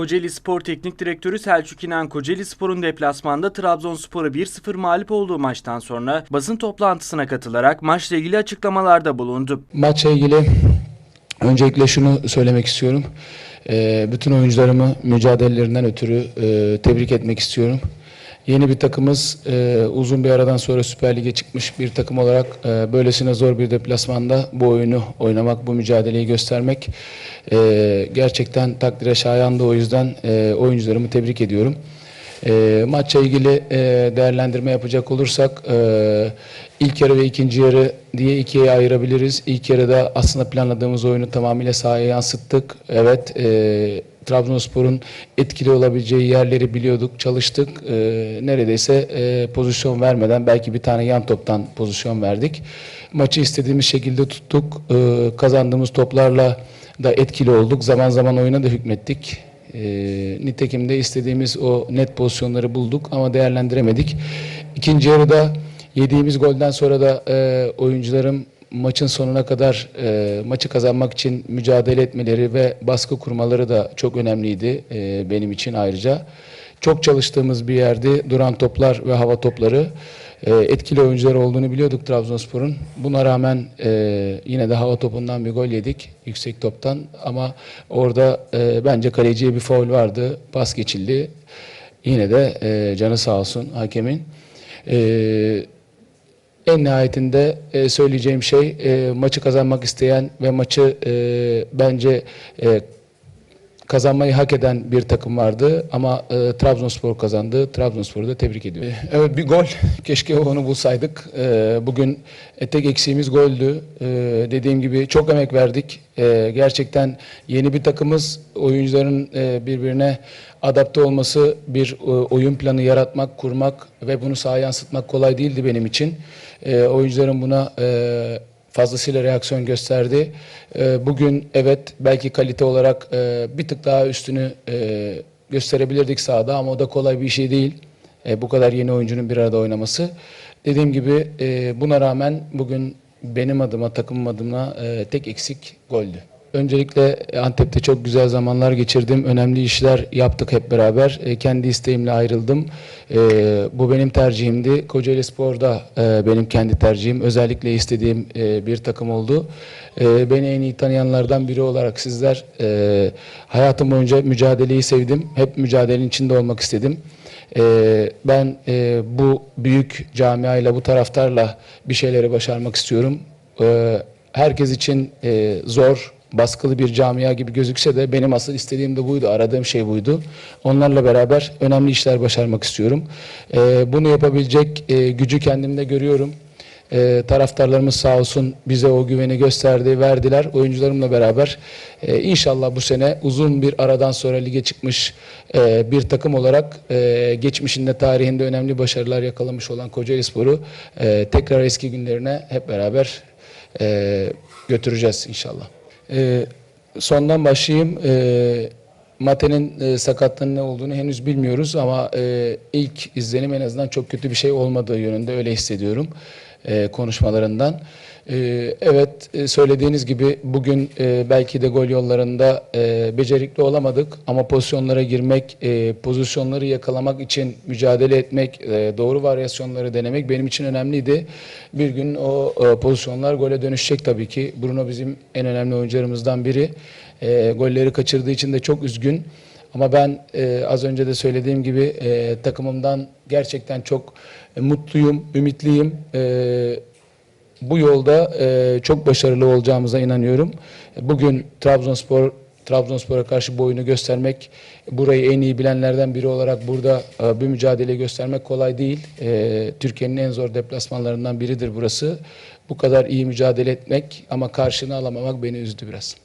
Kocaeli Spor Teknik Direktörü Selçuk İnan Kocaeli Spor'un deplasmanda Trabzonspor'a 1-0 mağlup olduğu maçtan sonra basın toplantısına katılarak maçla ilgili açıklamalarda bulundu. Maçla ilgili öncelikle şunu söylemek istiyorum. Ee, bütün oyuncularımı mücadelelerinden ötürü e, tebrik etmek istiyorum. Yeni bir takımız e, uzun bir aradan sonra Süper Lig'e çıkmış bir takım olarak e, böylesine zor bir deplasmanda bu oyunu oynamak, bu mücadeleyi göstermek e, gerçekten takdire şayandı. O yüzden e, oyuncularımı tebrik ediyorum. E, maçla ilgili e, değerlendirme yapacak olursak e, ilk yarı ve ikinci yarı diye ikiye ayırabiliriz. İlk yarıda aslında planladığımız oyunu tamamıyla sahaya yansıttık. Evet, e, Trabzonspor'un etkili olabileceği yerleri biliyorduk, çalıştık. E, neredeyse e, pozisyon vermeden belki bir tane yan toptan pozisyon verdik. Maçı istediğimiz şekilde tuttuk. E, kazandığımız toplarla da etkili olduk. Zaman zaman oyuna da hükmettik. E, nitekim de istediğimiz o net pozisyonları bulduk ama değerlendiremedik. İkinci yarıda yediğimiz golden sonra da e, oyuncularım maçın sonuna kadar e, maçı kazanmak için mücadele etmeleri ve baskı kurmaları da çok önemliydi e, benim için ayrıca. Çok çalıştığımız bir yerdi. Duran toplar ve hava topları e, etkili oyuncular olduğunu biliyorduk Trabzonspor'un. Buna rağmen e, yine de hava topundan bir gol yedik yüksek toptan ama orada e, bence kaleciye bir faul vardı. Pas geçildi. Yine de e, canı sağ olsun hakemin. E, en nihayetinde e, söyleyeceğim şey e, maçı kazanmak isteyen ve maçı e, bence e, kazanmayı hak eden bir takım vardı ama e, Trabzonspor kazandı. Trabzonspor'u da tebrik ediyorum. E, evet bir gol. Keşke onu bulsaydık. E, bugün tek eksiğimiz goldü. E, dediğim gibi çok emek verdik. E, gerçekten yeni bir takımız. Oyuncuların e, birbirine adapte olması, bir e, oyun planı yaratmak, kurmak ve bunu sahaya yansıtmak kolay değildi benim için. E, oyuncuların buna e, fazlasıyla reaksiyon gösterdi. E, bugün evet belki kalite olarak e, bir tık daha üstünü e, gösterebilirdik sahada ama o da kolay bir şey değil. E, bu kadar yeni oyuncunun bir arada oynaması. Dediğim gibi buna rağmen bugün benim adıma, takımım adına tek eksik goldü. Öncelikle Antep'te çok güzel zamanlar geçirdim. Önemli işler yaptık hep beraber. E, kendi isteğimle ayrıldım. E, bu benim tercihimdi. Kocaeli Spor'da e, benim kendi tercihim. Özellikle istediğim e, bir takım oldu. E, beni en iyi tanıyanlardan biri olarak sizler e, hayatım boyunca mücadeleyi sevdim. Hep mücadelenin içinde olmak istedim. Ee, ben e, bu büyük camiayla, bu taraftarla bir şeyleri başarmak istiyorum. Ee, herkes için e, zor, baskılı bir camia gibi gözükse de benim asıl istediğim de buydu, aradığım şey buydu. Onlarla beraber önemli işler başarmak istiyorum. Ee, bunu yapabilecek e, gücü kendimde görüyorum. E, taraftarlarımız sağ olsun bize o güveni gösterdi, verdiler. Oyuncularımla beraber e, inşallah bu sene uzun bir aradan sonra lige çıkmış e, bir takım olarak e, geçmişinde, tarihinde önemli başarılar yakalamış olan Kocaeli Spor'u e, tekrar eski günlerine hep beraber e, götüreceğiz inşallah. E, sondan başlayayım. E, Mate'nin e, sakatlığının ne olduğunu henüz bilmiyoruz ama e, ilk izlenim en azından çok kötü bir şey olmadığı yönünde öyle hissediyorum konuşmalarından. E, evet e, söylediğiniz gibi bugün e, belki de gol yollarında e, becerikli olamadık ama pozisyonlara girmek, e, pozisyonları yakalamak için mücadele etmek, e, doğru varyasyonları denemek benim için önemliydi. Bir gün o e, pozisyonlar gole dönüşecek tabii ki. Bruno bizim en önemli oyuncularımızdan biri. E, golleri kaçırdığı için de çok üzgün. Ama ben e, az önce de söylediğim gibi e, takımımdan gerçekten çok e, mutluyum, ümitliyim. E, bu yolda e, çok başarılı olacağımıza inanıyorum. Bugün Trabzonspor Trabzonspor'a karşı bu oyunu göstermek, burayı en iyi bilenlerden biri olarak burada e, bir mücadele göstermek kolay değil. E, Türkiye'nin en zor deplasmanlarından biridir burası. Bu kadar iyi mücadele etmek ama karşını alamamak beni üzdü biraz.